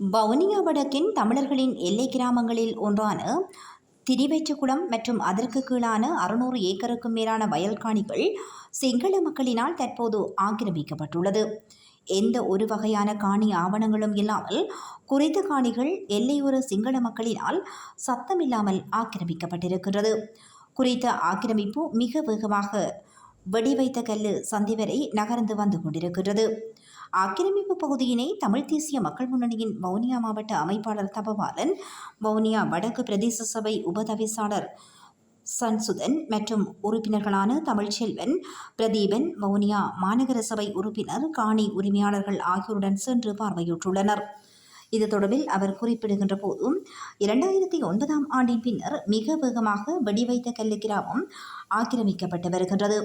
வவுனியா வடக்கின் தமிழர்களின் எல்லை கிராமங்களில் ஒன்றான திரிவெச்சகுளம் மற்றும் அதற்கு கீழான அறுநூறு ஏக்கருக்கும் மேலான வயல் காணிகள் சிங்கள மக்களினால் தற்போது ஆக்கிரமிக்கப்பட்டுள்ளது. எந்த ஒரு வகையான காணி ஆவணங்களும் இல்லாமல் குறைந்த காணிகள் எல்லையோர சிங்கள மக்களினால் சத்தமில்லாமல் ஆக்கிரமிக்கப்பட்டிருக்கிறது. குறித்த ஆக்கிரமிப்பு மிக வேகமாக வெடிவைத்த கல்லு சந்தி வரை நகர்ந்து வந்து கொண்டிருக்கிறது. ஆக்கிரமிப்பு பகுதியினை தமிழ் தேசிய மக்கள் முன்னணியின் வவுனியா மாவட்ட அமைப்பாளர் தபவாலன் வவுனியா வடக்கு பிரதேச சபை உபதவிசாளர் சன்சுதன் மற்றும் உறுப்பினர்களான தமிழ்ச்செல்வன் பிரதீபன் வவுனியா மாநகர சபை உறுப்பினர் காணி உரிமையாளர்கள் ஆகியோருடன் சென்று பார்வையிட்டுள்ளனர். இது தொடர்பில் அவர் குறிப்பிடுகின்ற போதும் இரண்டாயிரத்தி ஒன்பதாம் ஆண்டின் பின்னர் மிக வேகமாக வெடிவைத்த கல்லு கிராமம் ஆக்கிரமிக்கப்பட்டு வருகின்றது.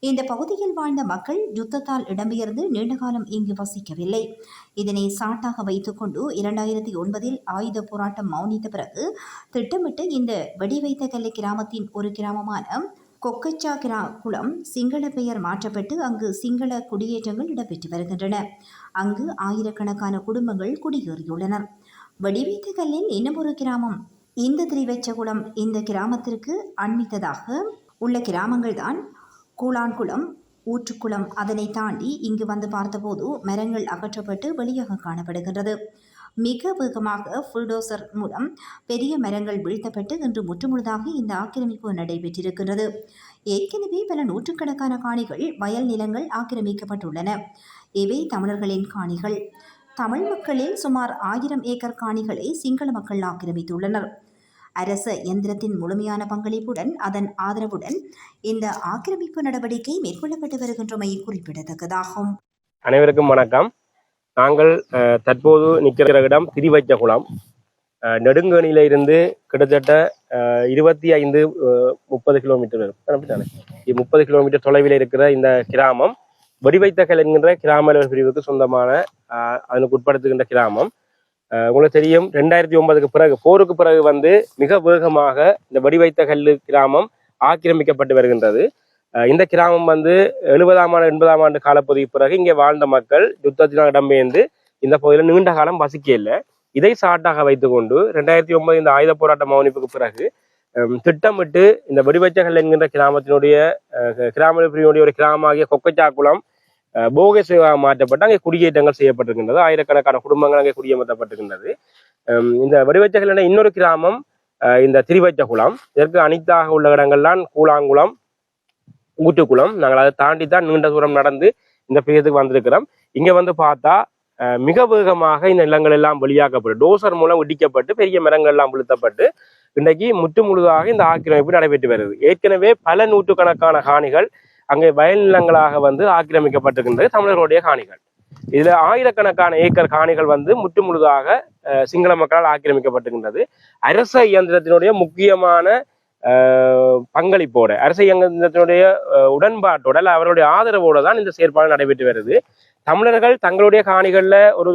இந்த பகுதியில் வாழ்ந்த மக்கள் யுத்தத்தால் இடம்பெயர்ந்து நீண்டகாலம் இங்கு வசிக்கவில்லை. இதனை சாட்டாக வைத்துக்கொண்டு இரண்டாயிரத்தி ஒன்பதில் ஆயுத போராட்டம் மௌனித்த பிறகு திட்டமிட்டு இந்த வெடிவைத்த கல்லு கிராமத்தின் ஒரு கிராமமான கொக்கச்சா கிரா குளம் சிங்கள பெயர் மாற்றப்பட்டு அங்கு சிங்கள குடியேற்றங்கள் இடம்பெற்று வருகின்றன. அங்கு ஆயிரக்கணக்கான குடும்பங்கள் குடியேறியுள்ளனர். கல்லில் இன்னும் இன்னமொரு கிராமம். இந்த திரிவெச்சகுளம் இந்த கிராமத்திற்கு அண்மித்ததாக உள்ள கிராமங்கள்தான். கூழான்குளம் ஊற்றுக்குளம் அதனை தாண்டி இங்கு வந்து பார்த்தபோது மரங்கள் அகற்றப்பட்டு வெளியாக காணப்படுகின்றது. மிக வேகமாக புல்டோசர் மூலம் பெரிய மரங்கள் வீழ்த்தப்பட்டு இன்று முற்றுமுழுதாக இந்த ஆக்கிரமிப்பு நடைபெற்றிருக்கிறது ஏற்கனவே பல நூற்றுக்கணக்கான காணிகள் வயல் நிலங்கள் ஆக்கிரமிக்கப்பட்டுள்ளன. இவை தமிழர்களின் காணிகள். தமிழ் மக்களில் சுமார் ஆயிரம் ஏக்கர் காணிகளை சிங்கள மக்கள் ஆக்கிரமித்துள்ளனர். அரச இயந்திரத்தின் முழுமையான பங்களிப்புடன் அதன் ஆதரவுடன் இந்த ஆக்கிரமிப்பு நடவடிக்கை மேற்கொள்ளப்பட்டு வருகின்றமை குறிப்பிடத்தக்கதாகும். அனைவருக்கும் வணக்கம். நாங்கள் தற்போது நிற்கிற இடம் திரிவச்சகுளம் குளம். நெடுங்கணியில இருந்து கிட்டத்தட்ட இருபத்தி ஐந்து முப்பது கிலோமீட்டர் வரும். முப்பது கிலோமீட்டர் தொலைவில் இருக்கிற இந்த கிராமம் வடிவைத்தகல் என்கின்ற கிராம அலுவலர் பிரிவுக்கு சொந்தமான அதனுக்கு உட்படுத்துகின்ற கிராமம். உங்களுக்கு தெரியும் ரெண்டாயிரத்தி ஒன்பதுக்கு பிறகு போருக்கு பிறகு வந்து மிக வேகமாக இந்த வெடிவைத்தகல் கிராமம் ஆக்கிரமிக்கப்பட்டு வருகின்றது. இந்த கிராமம் வந்து எழுபதாம் ஆண்டு எண்பதாம் ஆண்டு காலப்பகுதிக்கு பிறகு இங்கே வாழ்ந்த மக்கள் யுத்தத்தினால் இடம்பெயர்ந்து இந்த பகுதியில் நீண்ட காலம் வசிக்க இல்லை. இதை சாட்டாக வைத்துக்கொண்டு ரெண்டாயிரத்தி ஒன்பது இந்த ஆயுத போராட்ட மௌனிப்புக்கு பிறகு திட்டமிட்டு இந்த வெடிவச்சகல் என்கின்ற கிராமத்தினுடைய அஹ், கிராம பிரிவினுடைய ஒரு கிராமமாகிய கொக்கச்சாக்குளம் அஹ், போக மாற்றப்பட்டு அங்கே குடியேற்றங்கள் செய்யப்பட்டிருக்கின்றது. ஆயிரக்கணக்கான குடும்பங்கள் அங்கே குடியமர்த்தப்பட்டிருக்கின்றது. இந்த வடிவச்சகல் என்ற இன்னொரு கிராமம் அஹ், இந்த திரிவச்சகுளம். இதற்கு அனைத்தாக உள்ள இடங்கள்லாம் கூழாங்குளம் ஊட்டுக்குளம் நாங்கள் அதை தாண்டி தான் நீண்ட தூரம் நடந்து இந்த பிரியத்துக்கு வந்திருக்கிறோம். இங்க வந்து பார்த்தா மிக வேகமாக இந்த நிலங்கள் எல்லாம் வெளியாக்கப்பட்டு டோசர் மூலம் இடிக்கப்பட்டு பெரிய மரங்கள் எல்லாம் விழுத்தப்பட்டு இன்றைக்கு முற்று முழுதாக இந்த ஆக்கிரமிப்பு நடைபெற்று வருது. ஏற்கனவே பல நூற்றுக்கணக்கான காணிகள் அங்கே வயல் நிலங்களாக வந்து ஆக்கிரமிக்கப்பட்டிருக்கின்றது தமிழர்களுடைய காணிகள். இதுல ஆயிரக்கணக்கான ஏக்கர் காணிகள் வந்து முற்று முழுதாக சிங்கள மக்களால் ஆக்கிரமிக்கப்பட்டிருக்கின்றது. அரச இயந்திரத்தினுடைய முக்கியமான பங்களிப்போட அரசியங்கத்தினுடைய உடன்பாட்டோட அல்ல அவருடைய ஆதரவோட தான் இந்த செயற்பாடு நடைபெற்று வருது. தமிழர்கள் தங்களுடைய காணிகளில் ஒரு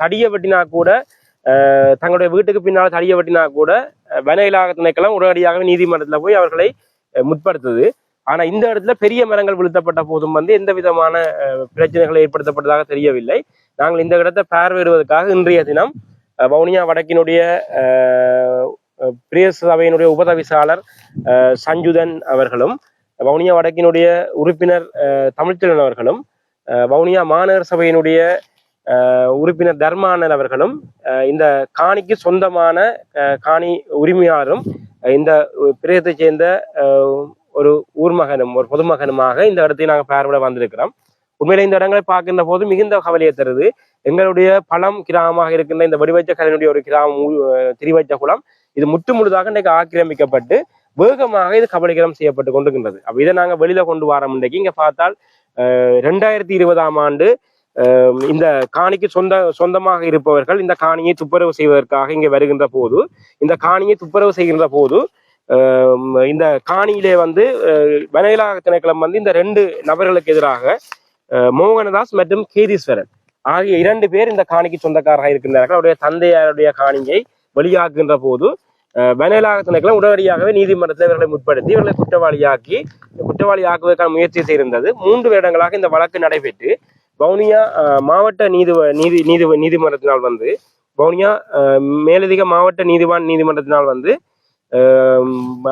தடியை வெட்டினா கூட தங்களுடைய வீட்டுக்கு பின்னால் தடியை வெட்டினா கூட வன இலாக திணைக்களம் உடனடியாக நீதிமன்றத்தில் போய் அவர்களை முற்படுத்துது. ஆனா இந்த இடத்துல பெரிய மரங்கள் வீழ்த்தப்பட்ட போதும் வந்து எந்த விதமான பிரச்சனைகள் ஏற்படுத்தப்பட்டதாக தெரியவில்லை. நாங்கள் இந்த இடத்தை பார்வையிடுவதற்காக இன்றைய தினம் வவுனியா வடக்கினுடைய அஹ், சபையினுடைய உபதவிசாளர் அஹ், சஞ்சுதன் அவர்களும் வவுனியா வடக்கினுடைய உறுப்பினர் அஹ், தமிழ்ச்செல்வன் அவர்களும் வவுனியா மாநகர சபையினுடைய அஹ், உறுப்பினர் தர்மானன் அவர்களும் அஹ், இந்த காணிக்கு சொந்தமான அஹ், காணி உரிமையாளரும் இந்த பிரதேசத்தை சேர்ந்த அஹ், ஒரு ஊர்மகனும் ஒரு பொதுமகனுமாக இந்த இடத்தை நாங்கள் பார்வையிட வந்திருக்கிறோம். உண்மையில இந்த இடங்களை பார்க்கின்ற போது மிகுந்த கவலையை தருது. எங்களுடைய பழம் கிராமமாக இருக்கின்ற இந்த வடிவச்ச கலையினுடைய ஒரு கிராமம் திரிவச்ச குளம் இது முற்று முழுதாக இன்றைக்கு ஆக்கிரமிக்கப்பட்டு வேகமாக இது கபலீகரம் செய்யப்பட்டு கொண்டிருக்கின்றது. அப்போ இதை நாங்கள் வெளியில கொண்டு வரோம் இன்றைக்கு. இங்கே பார்த்தால் ரெண்டாயிரத்தி இருபதாம் ஆண்டு இந்த காணிக்கு சொந்த சொந்தமாக இருப்பவர்கள் இந்த காணியை துப்புரவு செய்வதற்காக இங்கே வருகின்ற போது இந்த காணியை துப்புரவு செய்கின்ற போது இந்த காணியிலே வந்து வனவிலாக திணைக்களம் வந்து இந்த ரெண்டு நபர்களுக்கு எதிராக மோகனதாஸ் மற்றும் கேதீஸ்வரன் ஆகிய இரண்டு பேர் இந்த காணிக்கு சொந்தக்காரராக இருக்கின்றார்கள். அவருடைய தந்தையாருடைய காணியை வெளியாக்குகின்ற போது அஹ், திணைக்களம் உடனடியாகவே நீதிமன்றத்தில் இவர்களை முற்படுத்தி இவர்களை குற்றவாளியாக்கி குற்றவாளியாக்குவதற்கான முயற்சி செய்திருந்தது. மூன்று வருடங்களாக இந்த வழக்கு நடைபெற்று வவுனியா மாவட்ட நீதி நீதி நீதி நீதிமன்றத்தினால் வந்து வவுனியா மேலதிக மாவட்ட நீதிவான் நீதிமன்றத்தினால் வந்து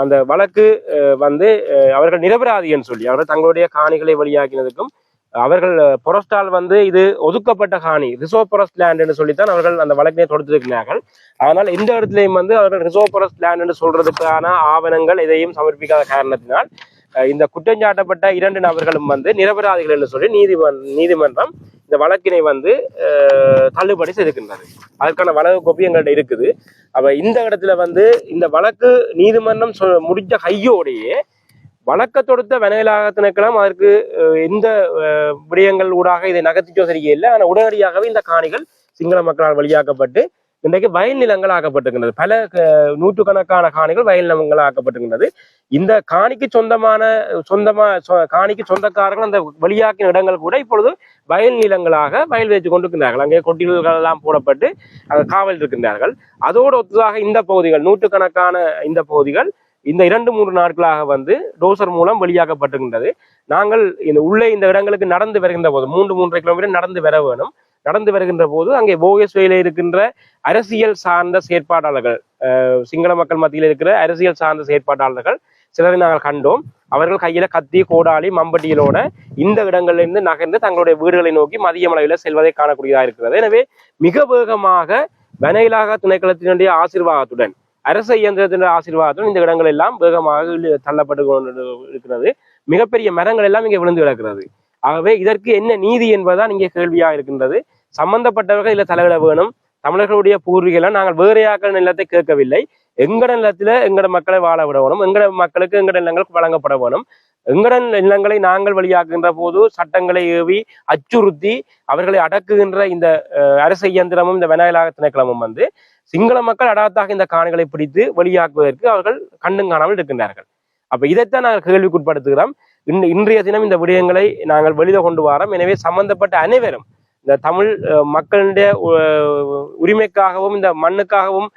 அந்த வழக்கு வந்து அவர்கள் அவர்கள் நிரபராதின்னு சொல்லி அவர்கள் தங்களுடைய காணிகளை வெளியாக்கினதுக்கும் அவர்கள் பொரஸ்டால் வந்து இது ஒதுக்கப்பட்ட காணி ரிசர்வ் பொரஸ்ட் லேண்ட்னு சொல்லித்தான் அவர்கள் அந்த வழக்கினை தொடுத்திருக்கிறார்கள். ஆனால் இந்த இடத்துலையும் வந்து அவர்கள் ரிசர்வ் பொரஸ்ட் லேண்ட்னு சொல்றதுக்கான ஆவணங்கள் எதையும் சமர்ப்பிக்காத காரணத்தினால் இந்த குற்றஞ்சாட்டப்பட்ட இரண்டு நபர்களும் வந்து நிரபராதிகள் என்று சொல்லி நீதிமன் நீதிமன்றம் இந்த வழக்கினை வந்து தள்ளுபடி செய்திருக்கின்றது. அதற்கான வழக்கு கோப்பி எங்கள்கிட்ட இருக்குது. அப்ப இந்த இடத்துல வந்து இந்த வழக்கு நீதிமன்றம் சொ- முடிஞ்ச கையோடையே வழக்க தொடுத்த வனவிலாக திணைக்களம் அதற்கு எந்த விடயங்கள் ஊடாக இதை நகர்த்திச்சோ சரியில்லை ஆனால் உடனடியாகவே இந்த காணிகள் சிங்கள மக்களால் வழியாக்கப்பட்டு இன்றைக்கு வயல் நிலங்கள் ஆக்கப்பட்டிருக்கின்றது. பல நூற்றுக்கணக்கான காணிகள் வயல் நிலங்கள் ஆக்கப்பட்டிருக்கின்றது. இந்த காணிக்கு சொந்தமான சொந்தமா சொ- காணிக்கு சொந்தக்காரர்கள் அந்த வெளியாக்கின இடங்கள் கூட இப்பொழுது வயல் நிலங்களாக வயல் வைத்து கொண்டிருக்கிறார்கள் அங்கே கொட்டில்கள் எல்லாம் போடப்பட்டு காவல் இருக்கின்றார்கள். அதோடு ஒத்ததாக இந்த பகுதிகள் நூற்றுக்கணக்கான இந்த பகுதிகள் இந்த இரண்டு மூன்று நாட்களாக வந்து டோசர் மூலம் வெளியாக்கப்பட்டிருக்கின்றது. நாங்கள் இந்த உள்ளே இந்த இடங்களுக்கு நடந்து வருகின்ற போது மூன்று மூன்றரை கிலோமீட்டர் நடந்து வர வேணும். நடந்து வருகின்ற போது அங்கே போகேஸ்வேல இருக்கின்ற அரசியல் சார்ந்த செயற்பாட்டாளர்கள் சிங்கள மக்கள் மத்தியில் இருக்கிற அரசியல் சார்ந்த செயற்பாட்டாளர்கள் சிலரை நாங்கள் கண்டோம். அவர்கள் கையில கத்தி கோடாளி மம்பட்டியலோட இந்த இடங்களிலிருந்து நகர்ந்து தங்களுடைய வீடுகளை நோக்கி மதிய அளவில் செல்வதை காணக்கூடியதாக இருக்கிறது. எனவே மிக வேகமாக வனையிலாக திணைக்களத்தினுடைய ஆசீர்வாதத்துடன் அரச இயந்திரத்தின் ஆசீர்வாதத்துடன் இந்த இடங்கள் எல்லாம் வேகமாக தள்ளப்பட்டு இருக்கிறது மிகப்பெரிய மரங்கள் எல்லாம் இங்கே விழுந்து கிடக்கிறது. ஆகவே இதற்கு என்ன நீதி என்பதுதான் இங்கே கேள்வியாக இருக்கின்றது. சம்பந்தப்பட்டவர்கள் இதில் தலையிட வேணும். தமிழர்களுடைய பூர்வீகம் நாங்கள் வேறையாக்கள் நிலத்தை கேட்கவில்லை. எங்கட நிலத்துல எங்கட மக்களை வாழ விட வேணும். எங்கட மக்களுக்கு எங்கட நிலங்கள் வழங்கப்பட வேணும். எங்கட நிலங்களை நாங்கள் வழியாக்குகின்ற போது சட்டங்களை ஏவி அச்சுறுத்தி அவர்களை அடக்குகின்ற இந்த அஹ், அரசு இயந்திரமும் இந்த விநாயகராக திணைக்களமும் வந்து சிங்கள மக்கள் அடாத்தாக இந்த காணிகளை பிடித்து வெளியாக்குவதற்கு அவர்கள் கண்ணும் காணாமல் இருக்கின்றார்கள். அப்ப இதைத்தான் நாங்கள் கேள்விக்குட்படுத்துகிறோம். இன் இன்றைய தினம் இந்த விடயங்களை நாங்கள் வெளியில கொண்டு வரோம். எனவே சம்பந்தப்பட்ட அனைவரும் இந்த தமிழ் மக்களுடைய உரிமைக்காகவும் இந்த மண்ணுக்காகவும்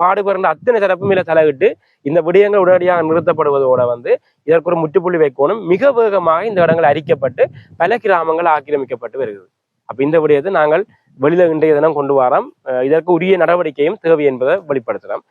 பாடுபடுற அத்தனை தரப்பும் இதில் தலையிட்டு இந்த விடயங்கள் உடனடியாக நிறுத்தப்படுவதோட வந்து இதற்கு ஒரு முற்றுப்புள்ளி வைக்கணும். மிக வேகமாக இந்த இடங்கள் அரிக்கப்பட்டு பல கிராமங்கள் ஆக்கிரமிக்கப்பட்டு வருகிறது. அப்ப இந்த விடயத்தை நாங்கள் வெளியில இன்றைய தினம் கொண்டு வாராம் இதற்கு உரிய நடவடிக்கையும் தேவை என்பதை வெளிப்படுத்துகிறோம்